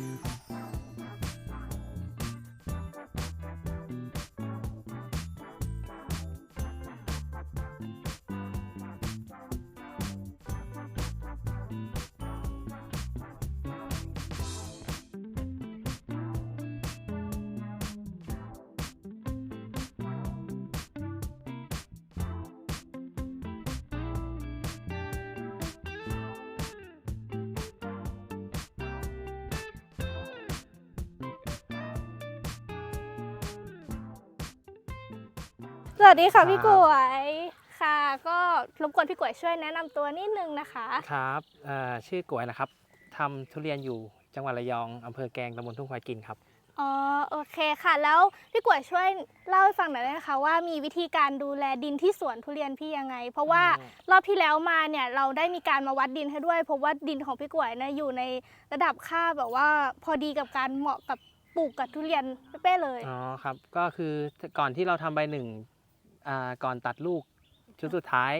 Mm-hmm. สวัสดีค่ะครับพี่กวยค่ะก็รบกวนพี่กวยช่วยแนะนำตัวนิดนึงนะคะ ครับเอ่อชื่อกวยนะครับทำทุเรียนอยู่จังหวัดระยองอำเภอแกลงตำบลทุ่งควายกินครับ อ๋อโอเคค่ะ แล้วพี่กวยช่วยเล่าให้ฟังหน่อยได้ไหมคะว่ามีวิธีการดูแลดินที่สวนทุเรียนพี่ยังไง เพราะว่าอืม รอบที่แล้วมาเนี่ยเราได้มีการมาวัดดินให้ด้วย เพราะว่าดินของพี่กวยเนี่ยอยู่ในระดับค่าแบบว่าพอดีกับการเหมาะกับปลูกกับทุเรียนเป๊ะๆเลย อ๋อครับ ก็คือก่อนที่เราทำใบหนึ่งอ่า ก่อนตัดลูกชุดสุดท้าย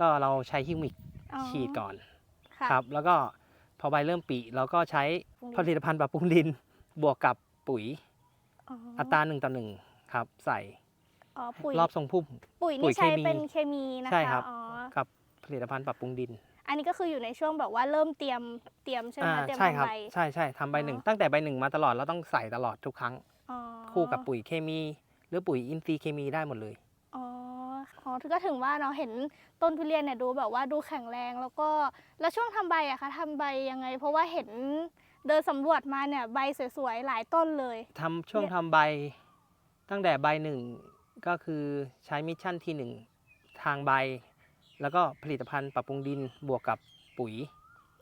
ก็เราใช้ฮิวมิกอ๋อฉีดก่อนค่ะครับ แล้วก็พอใบเริ่มปีเราก็ใช้ปรุงดินผลิตภัณฑ์ปรับปรุงดินบวกกับปุ๋ยอ๋ออัตราหนึ่งต่อหนึ่งครับ ใส่อ๋อปุ๋ยรอบทรงพุ่มปุ๋ยปุ๋นี่ยใช้เคมีเป็นเคมีนะคะใช่ครับอ๋อกับผลิตภัณฑ์ปรับปรุงดิน อันนี้ก็คืออยู่ในช่วงแบบว่าเริ่มเตรียมเตรียมใช่ไหมอ่าคะเตรียมใช่ครับทำใบใช่ใช่ทำใบหนึ่งอ๋อตั้งแต่ใบหนึ่งมาตลอดเราต้องใส่ตลอดทุกครั้งอ๋อคู่กับปุ๋ยเคมี หรือปุ๋ยอินทรีย์เคมีได้หมดเลย อ๋ออ๋อก็ถึงว่าเนาะเห็นต้นทุเรียนเนี่ยดูแบบว่าดูแข็งแรงแล้วก็แล้วช่วงทำใบอะคะทำใบยังไง เพราะว่าเห็นเดินสำรวจมาเนี่ยใบสวยๆหลายต้นเลย ทำช่วงเนี่ย ทำใบตั้งแต่ใบหนึ่งก็คือใช้มิชชั่นที่หนึ่งทางใบ แล้วก็ผลิตภัณฑ์ปรับปรุงดินบวกกับปุ๋ย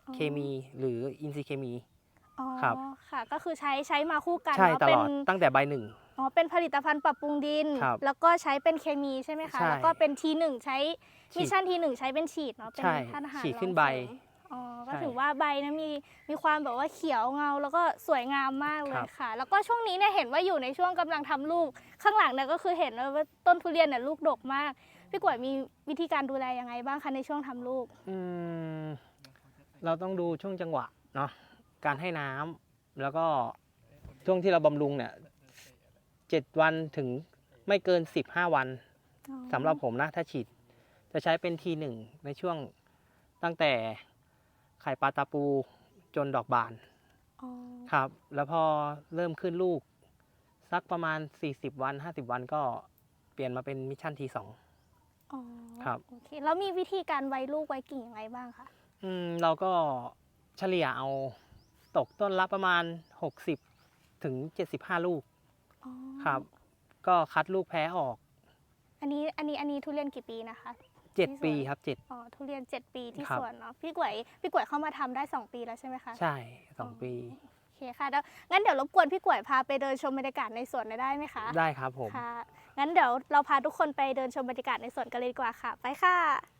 อ๋อเคมีหรืออินทรีย์เคมี อ๋อครับ ค่ะ ก็คือใช้ใช้มาคู่กันใช่เนาะตเป็ลน อดตั้งแต่ใบหนึ่ง อ๋อเป็นผลิตภัณฑ์ปรับปรุงดิน ครับแล้วก็ใช้เป็นเคมีใช่ไหมคะใช่แล้วก็เป็นทีหนึ่งใช้ฉีดมิชชั่นทีหนึ่งใช้เป็นฉีดเนาะเป็นใช่ธาตุอาหารฉีดขึ้นรองใบเสริมอ๋อก็ใช่ถือว่าใบนะมีมีความแบบว่าเขียวเงา แล้วก็สวยงามมากเลครัยบ ค่ะ แล้วก็ช่วงนี้เนี่ยเห็นว่าอยู่ในช่วงกำลังทำลูกข้างหลังเนี่ยก็คือเห็นว่าต้นทุเรียนเนี่ยลูกดกมาก พี่กวยมีวิธีการดูแลยังไงบ้างคะในช่วงทำลูก อืมเราต้องดูช่วงจังหวะเนาะการให้น้ำแล้วก็ช่วงที่เราบำรุงเนี่ย เจ็ดวันถึงไม่เกินสิบห้าวันสำหรับผมนะถ้าฉีด จะใช้เป็นทีหนึ่งในช่วงตั้งแต่ไข่ปลาตาปูจนดอกบานอ๋อครับ แล้วพอเริ่มขึ้นลูก สักประมาณ 40 วัน 50 วันก็เปลี่ยนมาเป็นมิชชั่นทีสองอ๋อครับโอเคแล้วมีวิธีการไว้ลูกไว้กิ่งยังไงบ้างคะอืมเราก็เฉลี่ยเอาตกต้นละประมาณ 60 ถึง 75 ลูก อ๋อครับ ก็คัดลูกแพ้ออกอันนี้อันนี้อันนี้ทุเรียนกี่ปีนะคะ7ปีครับอ๋อทุเรียน7ปีที่ครับ สวนเนาะพี่กวยพี่กวยเข้ามาทำได้2ปีแล้วใช่ไหมคะ7ใช่2ปี โอเคค่ะแล้วงั้นเดี๋ยวรบกวนพี่กวยพาไปเดินชมบรรยากาศในสวนหน่อยได้ไหมคะได้ครับผม ค่ะงั้นเดี๋ยวเราพาทุกคนไปเดินชมบรรยากาศในสวนกันเลยดีกว่าค่ะ ไปค่ะ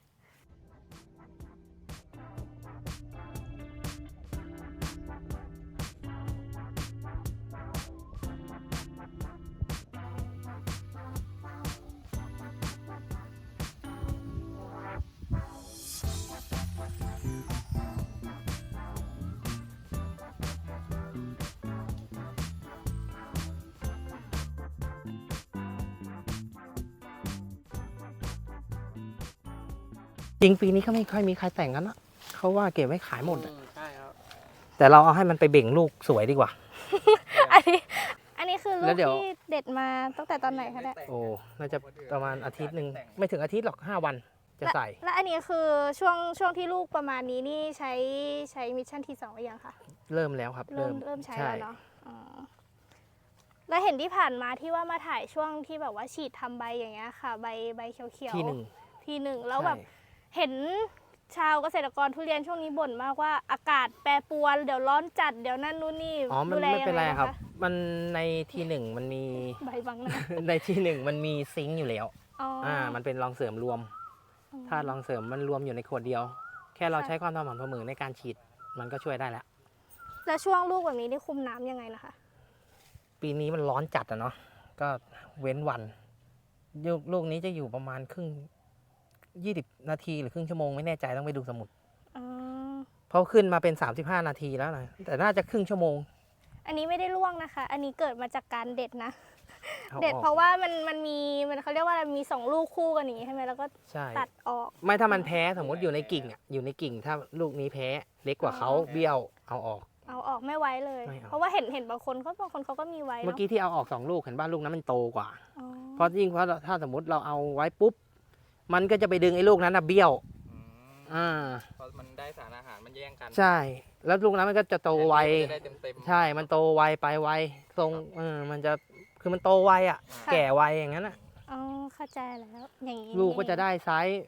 จริงปีนี้ก็ไม่ค่อยมีใครแต่งกันนะเขาว่าเก็บไว้ขายหมดอะใช่ครับ แต่เราเอาให้มันไปเบ่งลูกสวยดีกว่า อันนี้ อันนี้คือลูแล้กวเดี๋ยว ที่เด็ดมาตั้งแต่ตอนไหนคะเนี่ยโอ้น่าจะประมาณอาทิตย์หนึ่งไม่ถึงอาทิตย์หรอกห้าวันจะใส่และอันนี้คือช่วงช่วงที่ลูกประมาณนี้นี่ใช้ใช้มิชชั่นที่สองหรือยังคะ เริ่มแล้วครับ เริ่มเริ่มใช้แล้วเนาะอ๋อแล้วเห็นที่ผ่านมาที่ว่ามาถ่ายช่วงที่แบบว่าฉีดทำใบอย่างเงี้ยค่ะ ใบใบเขียวๆที่หนึ่งทีหนึ่งแล้วแบบใช่ เห็นชาวเกษตรกรทุเรียนช่วงนี้บ่นมากว่าอากาศแปรปรวนเดี๋ยวร้อนจัดเดี๋ยวนั่นนู่นนี่อ๋อ มันดูแลไม่ยังเป็นไรไงางครับคะมันในที่หนึ่งมันมี ใบบังหนะในที่หนึ่งมันมีซิงค์อยู่แล้ว อ๋ออ่า มันเป็นรองเสริมรวม ถ้ารองเสริมมันรวมอยู่ในขวดเดียว แค่เราค่ะใช้ความสม่ำเสมอในการฉีด มันก็ช่วยได้แล้ว แล้วช่วงลูกแบบนี้ได้คุมน้ำยังไงนะคะ ปีนี้มันร้อนจัดอะเนาะ ก็เว้นวันลูกลูกนี้จะอยู่ประมาณครึ่ง ยี่สิบนาทีหรือครึ่งชั่วโมงไม่แน่ใจต้องไปดูสมุดอ๋อเพราะขึ้นมาเป็น35นาทีแล้วนะแต่น่าจะครึ่งชั่วโมง อันนี้ไม่ได้ล่วงนะคะ อันนี้เกิดมาจากการเด็ดนะ อาเด็ดออกเพราะว่ามันมันมีมันเขาเรียกว่าอะไรมีสองลูกคู่กันอย่างนี้ใช่ไหมแล้วก็ใช่ ตัดออก ไม่ถ้ามันแพ้สมมติอยู่ในกิ่งอะอยู่ในกิ่งถ้าลูกนี้แพ้เล็กกว่าเขาอ๋อ เบี้ยวเอาออก เอาออกไม่ไว้เลย ไม่เอา เพราะว่าเห็นเห็นบางคนเขาบางคนเขาก็มีไว้เมื่อเนาะกี้ที่เอาออกสองลูกเห็นบ้านลูกนั้นมันโตกว่า อ๋อเพราะยิ่งเพราะถ้าสมมติเราเอาไว้ปุ๊บ มันก็จะไปดึงไอ้ลูกนั้นนะเบี้ยวอืมอ่าเพราะมันได้สารอาหารมันแย่งกันใช่ แล้วลูกนั้นมันก็จะโตไว จะได้เต็มเต็มๆ ใช่ มันโตไวไปไว ทรงเออมันจะ คือมันโตไวอะ ค่ะ แก่ไวอย่างนั้นอะ อ๋อเข้าใจแล้วอย่างนี้ลูกก็จะนี่เองได้ไซส์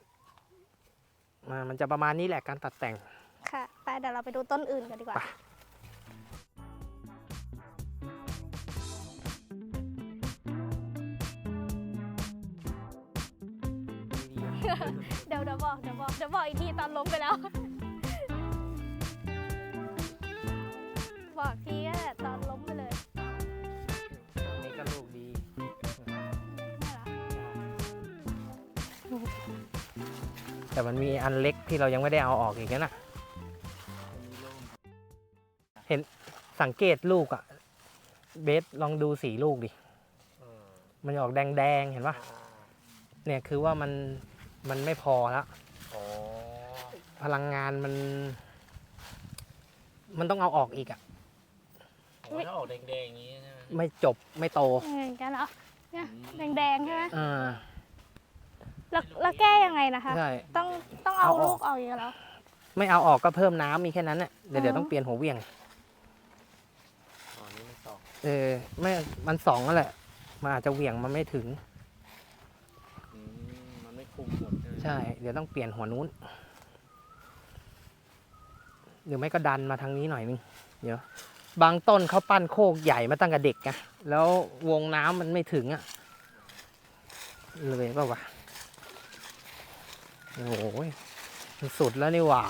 มามันจะประมาณนี้แหละการตัดแต่ง ค่ะไปเดี๋ยวเราไปดูต้นอื่นกันดีกว่า เดี๋ยวเดี๋ยวบอกเดี๋ยวบอกเดี๋ยวบอกอีกทีตอนล้มไปแล้ว บอกทีก็ตอนล้มไปเลยนี่ก็ลูกดีแต่มันมีอันเล็กที่เรายังไม่ได้เอาออกอีกนะ เห็นสังเกตลูกอะเบสลองดูสีลูกดิอืมมันออกแดงๆเห็นปะเนี่ยคือว่ามัน มันไม่พอแล้วอ๋อพลังงานมัน มันต้องเอาออกอีกอะโอ้ยถ้าออกแดงๆอย่างนี้ใช่ไหมไม่จบไม่โตเหมือนกันเหรอเนี่ยแดงๆใช่ไหมอ่าแล้วแล้วแก้ยังไงนะคะ ใช่ ต้องต้องเอาเอาออก ลูกออกอย่างเงี้ยเหรอ ไม่เอาออกก็เพิ่มน้ำมีแค่นั้นน่ะเดี๋ยวเดี๋ยวอ๋อ ต้องเปลี่ยนหัวเวี่ยง อ๋อนี่มันสองเออไม่มันสองนั่นแหละ มันอาจจะเหวี่ยงมันไม่ถึง อืมมันไม่คุมหมด ใช่ไหมใช่ เดี๋ยวต้องเปลี่ยนหัวนู้น หรือไม่ก็ดันมาทางนี้หน่อยนึง เดี๋ยว บางต้นเขาปั้นโคกใหญ่มาตั้งแต่เด็กไงแล้ววงน้ำมันไม่ถึงอะ่ะเลยเปล่าวะโอ้โหมันสุดแล้วนี่หว่า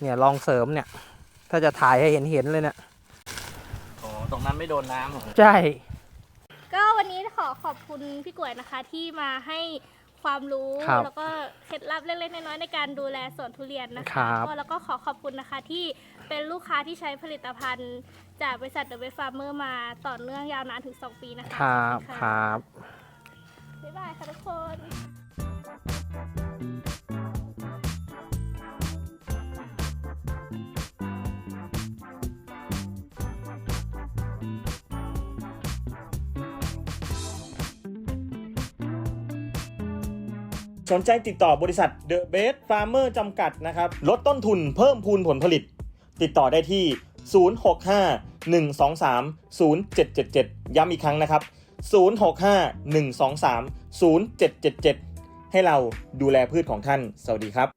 เนี่ยลองเสริมเนี่ย ถ้าจะถ่ายให้เห็นเห็นๆเลยเนี่ยอ๋อตรงนั้นไม่โดนน้ำเหรอใช่ ก็วันนี้ขอขอบคุณพี่กล้วยนะคะที่มาให้ ความรู้ครับแล้วก็เคล็ดลับเล็กๆน้อยๆในการดูแลสวนทุเรียนนะครัคะบ ก็แล้วก็ขอขอบคุณนะคะที่เป็นลูกค้าที่ใช้ผลิตภัณฑ์ จากบริษัทเดอะเวฟาร์เมอร์มาต่อเนื่องยาวนานถึง 2 ปีนะคะครับขอณคะรับ บ๊ายบายค่ะทุกคน สนใจติดต่อบริษัท The Best Farmer จำกัดนะครับ ลดต้นทุนเพิ่มพูนผลผลิต ติดต่อได้ที่ 065 123 0777 ย้ำอีกครั้งนะครับ 065 123 0777 ให้เราดูแลพืชของท่าน สวัสดีครับ